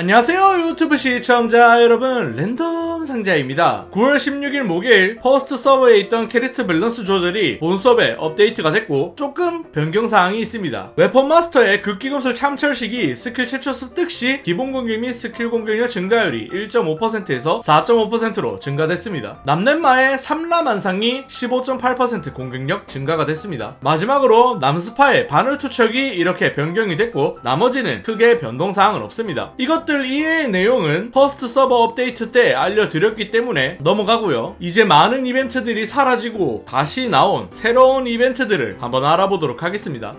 안녕하세요 유튜브 시청자 여러분. 랜덤 상자입니다. 9월 16일 목요일 퍼스트 서버에 있던 캐릭터 밸런스 조절이 본 서버에 업데이트가 됐고 조금 변경사항이 있습니다. 웨폰 마스터의 극기검술 참철 시기 스킬 최초 습득 시 기본 공격 및 스킬 공격력 증가율이 1.5%에서 4.5%로 증가됐습니다. 남넷마의 삼라만상이 15.8% 공격력 증가가 됐습니다. 마지막으로 남스파의 바늘 투척이 이렇게 변경이 됐고 나머지는 크게 변동사항은 없습니다. 이것 들 이외의 내용은 퍼스트 서버 업데이트 때 알려드렸기 때문에 넘어가고요. 이제 많은 이벤트들이 사라지고 다시 나온 새로운 이벤트들을 한번 알아보도록 하겠습니다.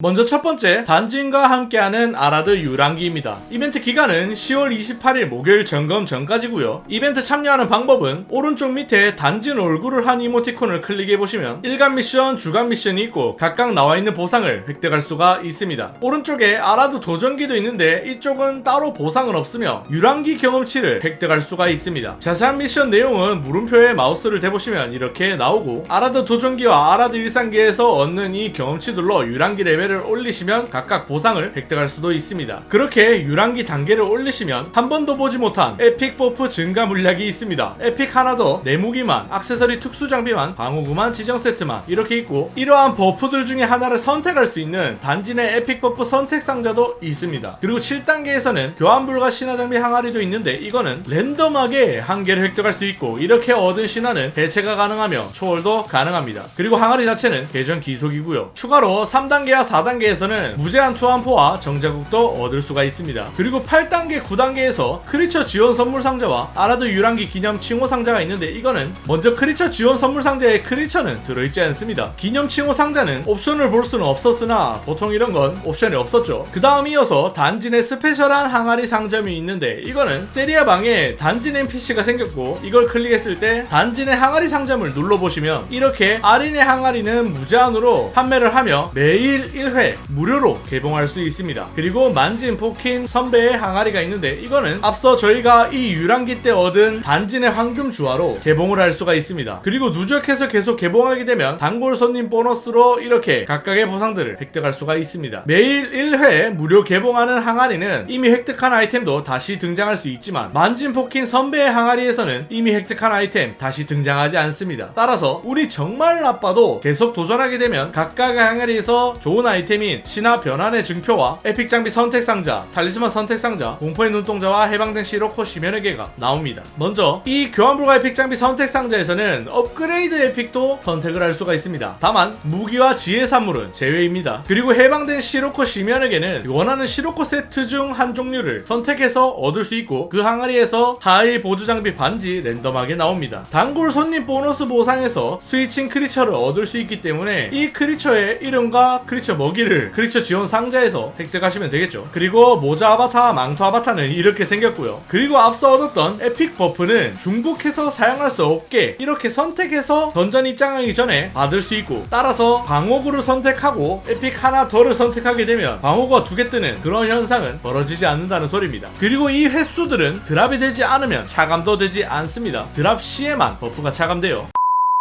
먼저 첫 번째, 단진과 함께하는 아라드 유랑기입니다. 이벤트 기간은 10월 28일 목요일 점검 전까지고요. 이벤트 참여하는 방법은 오른쪽 밑에 단진 얼굴을 한 이모티콘을 클릭해보시면 일간 미션, 주간 미션이 있고 각각 나와 있는 보상을 획득할 수가 있습니다. 오른쪽에 아라드 도전기도 있는데 이쪽은 따로 보상은 없으며 유랑기 경험치를 획득할 수가 있습니다. 자세한 미션 내용은 물음표에 마우스를 대보시면 이렇게 나오고 아라드 도전기와 아라드 일상기에서 얻는 이 경험치들로 유랑기 레벨 레벨을 올리시면 각각 보상을 획득할 수도 있습니다. 그렇게 유랑기 단계를 올리시면 한 번도 보지 못한 에픽 버프 증가 물약이 있습니다. 에픽 하나 더, 내무기만, 액세서리 특수 장비만, 방어구만, 지정 세트만 이렇게 있고 이러한 버프들 중에 하나를 선택할 수 있는 단진의 에픽 버프 선택 상자도 있습니다. 그리고 7단계에서는 교환 불가 신화 장비 항아리도 있는데 이거는 랜덤하게 한 개를 획득할 수 있고 이렇게 얻은 신화는 대체가 가능하며 초월도 가능합니다. 그리고 항아리 자체는 계정 기속이고요. 추가로 3단계와 4 단계에서는 무제한 투한포와 정자국도 얻을 수가 있습니다. 그리고 8단계, 9단계에서 크리처 지원 선물 상자와 아라드 유랑기 기념 칭호 상자가 있는데 이거는 먼저 크리처 지원 선물 상자에 크리처는 들어있지 않습니다. 기념 칭호 상자는 옵션을 볼 수는 없었으나 보통 이런 건 옵션이 없었죠. 그 다음 이어서 단진의 스페셜한 항아리 상점이 있는데 이거는 세리아 방에 단진 NPC가 생겼고 이걸 클릭했을 때 단진의 항아리 상점을 눌러보시면 이렇게 아린의 항아리는 무제한으로 판매를 하며 매일 1회 무료로 개봉할 수 있습니다. 그리고 만진 포킨 선배의 항아리가 있는데 이거는 앞서 저희가 이 유랑기 때 얻은 단진의 황금 주화로 개봉을 할 수가 있습니다. 그리고 누적해서 계속 개봉하게 되면 단골 손님 보너스로 이렇게 각각의 보상들을 획득할 수가 있습니다. 매일 1회 무료 개봉하는 항아리는 이미 획득한 아이템도 다시 등장할 수 있지만 만진 포킨 선배의 항아리에서는 이미 획득한 아이템 다시 등장하지 않습니다. 따라서 운이 정말 나빠도 계속 도전하게 되면 각각의 항아리에서 좋은 아이템 인 신화 변환의 증표와 에픽 장비 선택 상자, 탈리스만 선택 상자, 공포의 눈동자와 해방된 시로코 시면의 개가 나옵니다. 먼저 이 교환 불가 에픽 장비 선택 상자에서는 업그레이드 에픽도 선택을 할 수가 있습니다. 다만 무기와 지혜 산물은 제외입니다. 그리고 해방된 시로코 시면의 개는 원하는 시로코 세트 중 한 종류를 선택해서 얻을 수 있고 그 항아리에서 하이 보조 장비 반지 랜덤하게 나옵니다. 단골 손님 보너스 보상에서 스위칭 크리처를 얻을 수 있기 때문에 이 크리처의 이름과 크리처 먹 이를 크리처 지원 상자에서 획득하시면 되겠죠. 그리고 모자 아바타, 망토 아바타는 이렇게 생겼고요. 그리고 앞서 얻었던 에픽 버프는 중복해서 사용할 수 없게 이렇게 선택해서 던전 입장하기 전에 받을 수 있고 따라서 방어구를 선택하고 에픽 하나 더를 선택하게 되면 방어구가 두 개 뜨는 그런 현상은 벌어지지 않는다는 소리입니다. 그리고 이 횟수들은 드랍이 되지 않으면 차감도 되지 않습니다. 드랍 시에만 버프가 차감돼요.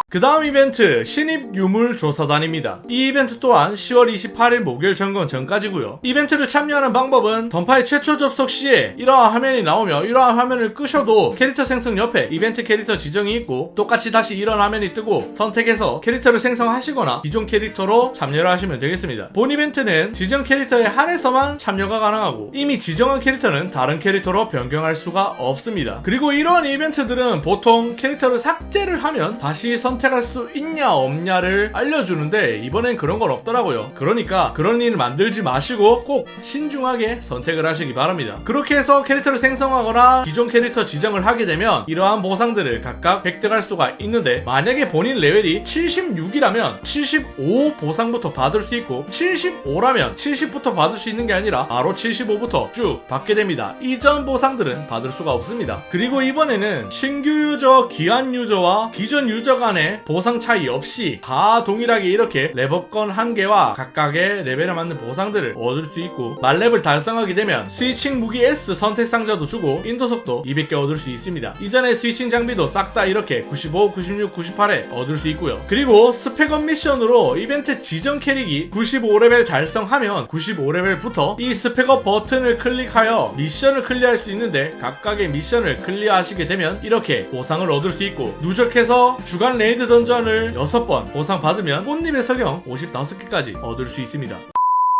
그 다음 이벤트 신입 유물 조사단입니다. 이 이벤트 또한 10월 28일 목요일 점검 전까지고요. 이벤트를 참여하는 방법은 던파의 최초 접속 시에 이러한 화면이 나오며 이러한 화면을 끄셔도 캐릭터 생성 옆에 이벤트 캐릭터 지정이 있고 똑같이 다시 이런 화면이 뜨고 선택해서 캐릭터를 생성하시거나 기존 캐릭터로 참여를 하시면 되겠습니다. 본 이벤트는 지정 캐릭터에 한해서만 참여가 가능하고 이미 지정한 캐릭터는 다른 캐릭터로 변경할 수가 없습니다. 그리고 이러한 이벤트들은 보통 캐릭터를 삭제를 하면 다시 선 선택할 수 있냐 없냐를 알려주는데 이번엔 그런 건 없더라고요. 그러니까 그런 일을 만들지 마시고 꼭 신중하게 선택을 하시기 바랍니다. 그렇게 해서 캐릭터를 생성하거나 기존 캐릭터 지정을 하게 되면 이러한 보상들을 각각 획득할 수가 있는데 만약에 본인 레벨이 76이라면 75 보상부터 받을 수 있고 75라면 70부터 받을 수 있는 게 아니라 바로 75부터 쭉 받게 됩니다. 이전 보상들은 받을 수가 없습니다. 그리고 이번에는 신규 유저, 기한 유저와 기존 유저 간의 보상 차이 없이 다 동일하게 이렇게 랩업건 한 개와 각각의 레벨에 맞는 보상들을 얻을 수 있고 만렙을 달성하게 되면 스위칭 무기 S 선택 상자도 주고 인도속도 200개 얻을 수 있습니다. 이전에 스위칭 장비도 싹 다 이렇게 95, 96, 98에 얻을 수 있고요. 그리고 스펙업 미션으로 이벤트 지정 캐릭이 95레벨 달성하면 95레벨부터 이 스펙업 버튼을 클릭하여 미션을 클리어할 수 있는데 각각의 미션을 클리어하시게 되면 이렇게 보상을 얻을 수 있고 누적해서 주간 레이 드 던전을 6번 보상 받으면 꽃잎의 석영 55개까지 얻을 수 있습니다.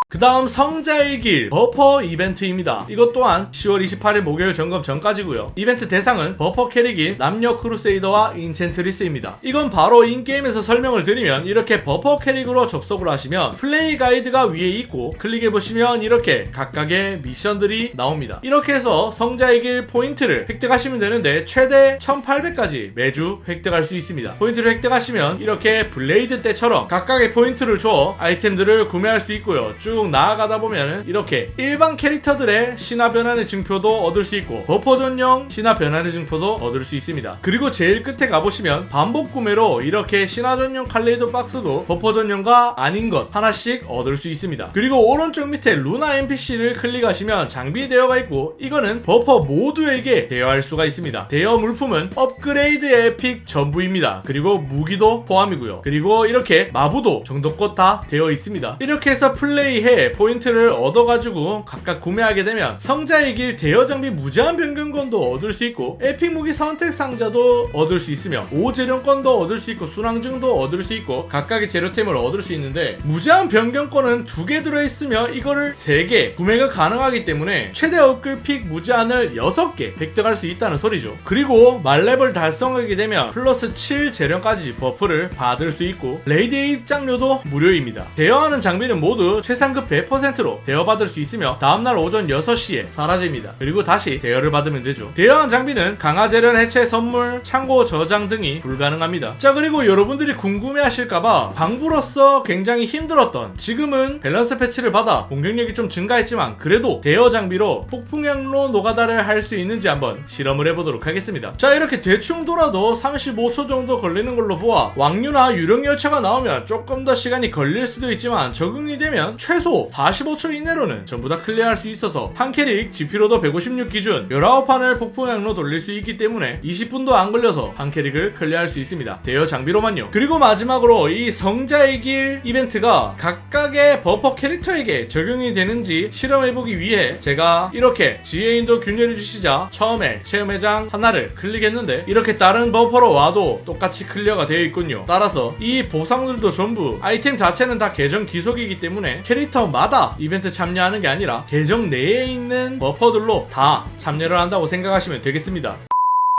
그 다음 성자의 길 버퍼 이벤트입니다. 이것 또한 10월 28일 목요일 점검 전까지고요. 이벤트 대상은 버퍼 캐릭인 남녀 크루세이더와 인챈트리스입니다. 이건 바로 인게임에서 설명을 드리면 이렇게 버퍼 캐릭으로 접속을 하시면 플레이 가이드가 위에 있고 클릭해보시면 이렇게 각각의 미션들이 나옵니다. 이렇게 해서 성자의 길 포인트를 획득하시면 되는데 최대 1800까지 매주 획득할 수 있습니다. 포인트를 획득하시면 이렇게 블레이드 때처럼 각각의 포인트를 줘 아이템들을 구매할 수 있고요. 쭉 나아가다 보면 이렇게 일반 캐릭터들의 신화 변환의 증표도 얻을 수 있고 버퍼 전용 신화 변환의 증표도 얻을 수 있습니다. 그리고 제일 끝에 가보시면 반복 구매로 이렇게 신화 전용 칼레이도 박스도 버퍼 전용과 아닌 것 하나씩 얻을 수 있습니다. 그리고 오른쪽 밑에 루나 NPC를 클릭하시면 장비되어가 있고 이거는 버퍼 모두에게 대여할 수가 있습니다. 대여 물품은 업그레이드 에픽 전부입니다. 그리고 무기도 포함이고요. 그리고 이렇게 마부도 정도껏 다 되어 있습니다. 이렇게 해서 플레이 해 포인트를 얻어가지고 각각 구매하게 되면 성자의 길 대여 장비 무제한 변경권도 얻을 수 있고 에픽 무기 선택 상자도 얻을 수 있으며 5재련권도 얻을 수 있고 순항증도 얻을 수 있고 각각의 재료템을 얻을 수 있는데 무제한 변경권은 두 개 들어있으며 이거를 3개 구매가 가능하기 때문에 최대 업글 픽 무제한을 6개 획득할 수 있다는 소리죠. 그리고 말렙을 달성하게 되면 플러스 7 재련까지 버프를 받을 수 있고 레이드의 입장료도 무료입니다. 대여하는 장비는 모두 최상급 100%로 대여받을 수 있으며 다음날 오전 6시에 사라집니다. 그리고 다시 대여를 받으면 되죠. 대여한 장비는 강화 재련 해체 선물 창고 저장 등이 불가능합니다. 자 그리고 여러분들이 궁금해 하실까봐 광부로서 굉장히 힘들었던 지금은 밸런스 패치를 받아 공격력이 좀 증가했지만 그래도 대여 장비로 폭풍향로 노가다를 할 수 있는지 한번 실험을 해보도록 하겠습니다. 자 이렇게 대충 돌아도 35초 정도 걸리는 걸로 보아 왕류나 유령 열차가 나오면 조금 더 시간이 걸릴 수도 있지만 적응이 되면 최소 45초 이내로는 전부 다 클리어할 수 있어서 한 캐릭 지피로도 156 기준 19판을 폭풍향로 돌릴 수 있기 때문에 20분도 안 걸려서 한 캐릭을 클리어할 수 있습니다. 대여 장비로만요. 그리고 마지막으로 이 성자의 길 이벤트가 각각의 버퍼 캐릭터에게 적용이 되는지 실험해보기 위해 제가 이렇게 지혜인도 균열해 주시자 처음에 체험회장 하나를 클릭했는데 이렇게 다른 버퍼로 와도 똑같이 클리어가 되어 있군요. 따라서 이 보상들도 전부 아이템 자체는 다 계정 기속이기 때문에 캐릭터 마다 이벤트 참여하는 게 아니라 계정 내에 있는 버퍼들로 다 참여를 한다고 생각하시면 되겠습니다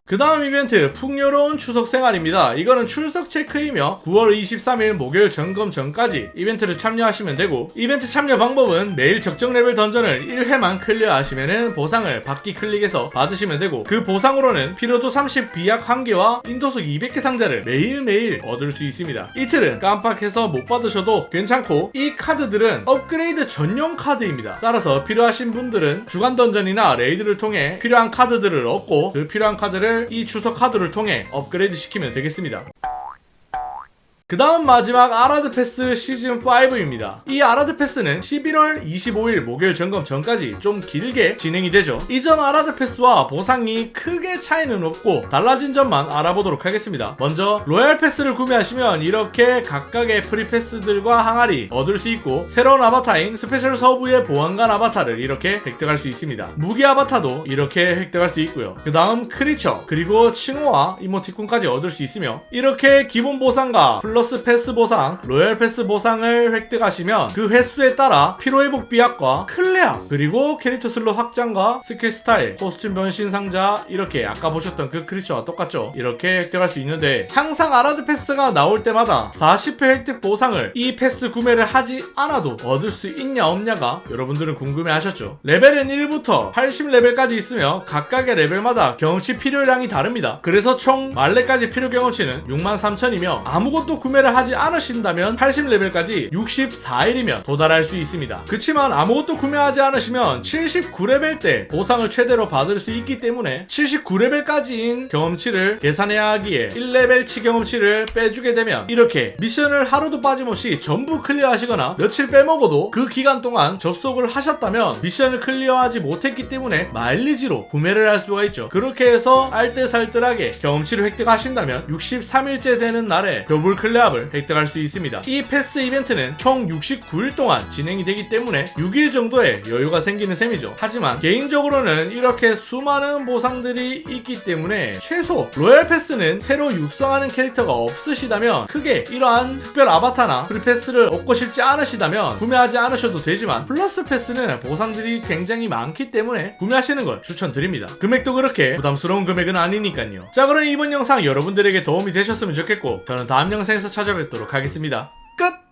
그 다음 이벤트 풍요로운 추석 생활입니다. 이거는 출석 체크이며 9월 23일 목요일 점검 전까지 이벤트를 참여하시면 되고 이벤트 참여 방법은 매일 적정 레벨 던전을 1회만 클리어하시면 보상을 받기 클릭해서 받으시면 되고 그 보상으로는 피로도 30 비약 1개와 인도속 200개 상자를 매일매일 얻을 수 있습니다. 이틀은 깜빡해서 못 받으셔도 괜찮고 이 카드들은 업그레이드 전용 카드입니다. 따라서 필요하신 분들은 주간 던전이나 레이드를 통해 필요한 카드들을 얻고 그 필요한 카드를 이 주석 카드를 통해 업그레이드 시키면 되겠습니다. 그 다음 마지막 아라드 패스 시즌 5입니다. 이 아라드 패스는 11월 25일 목요일 점검 전까지 좀 길게 진행이 되죠. 이전 아라드 패스와 보상이 크게 차이는 없고 달라진 점만 알아보도록 하겠습니다. 먼저 로얄 패스를 구매하시면 이렇게 각각의 프리 패스들과 항아리 얻을 수 있고 새로운 아바타인 스페셜 서브의 보안관 아바타를 이렇게 획득할 수 있습니다. 무기 아바타도 이렇게 획득할 수 있고요. 그 다음 크리처 그리고 칭호와 이모티콘까지 얻을 수 있으며 이렇게 기본 보상과 플러 스 패스 보상, 로얄 패스 보상을 획득하시면 그 횟수에 따라 피로회복 비약과 클레아 그리고 캐릭터 슬롯 확장과 스킬 스타일, 코스튬 변신 상자 이렇게 아까 보셨던 그 크리처와 똑같죠? 이렇게 획득할 수 있는데 항상 아라드 패스가 나올 때마다 40회 획득 보상을 이 패스 구매를 하지 않아도 얻을 수 있냐 없냐가 여러분들은 궁금해 하셨죠? 레벨은 1부터 80레벨까지 있으며 각각의 레벨마다 경험치 필요량이 다릅니다. 그래서 총 말레까지 필요 경험치는 63,000이며 아무것도 구 매를 하지 않으신다면 80레벨까지 64일이면 도달할 수 있습니다. 그치만 아무것도 구매하지 않으시면 79레벨 때 보상을 최대로 받을 수 있기 때문에 79레벨까지인 경험치를 계산해야 하기에 1레벨치 경험치를 빼주게 되면 이렇게 미션을 하루도 빠짐없이 전부 클리어하시거나 며칠 빼먹어도 그 기간 동안 접속을 하셨다면 미션을 클리어하지 못했기 때문에 마일리지로 구매를 할 수가 있죠. 그렇게 해서 알뜰살뜰하게 경험치를 획득하신다면 63일째 되는 날에 교불 클레 압을 획득할 수 있습니다. 이 패스 이벤트는 총 69일 동안 진행이 되기 때문에 6일 정도의 여유가 생기는 셈이죠. 하지만 개인적으로는 이렇게 수많은 보상들이 있기 때문에 최소 로얄 패스는 새로 육성하는 캐릭터가 없으시다면 크게 이러한 특별 아바타나 프리패스를 얻고 싶지 않으시다면 구매하지 않으셔도 되지만 플러스 패스는 보상들이 굉장히 많기 때문에 구매하시는 걸 추천드립니다. 금액도 그렇게 부담스러운 금액은 아니니까요. 자 그럼 이번 영상 여러분들에게 도움이 되셨으면 좋겠고 저는 다음 영상에서 찾아뵙도록 하겠습니다. 끝!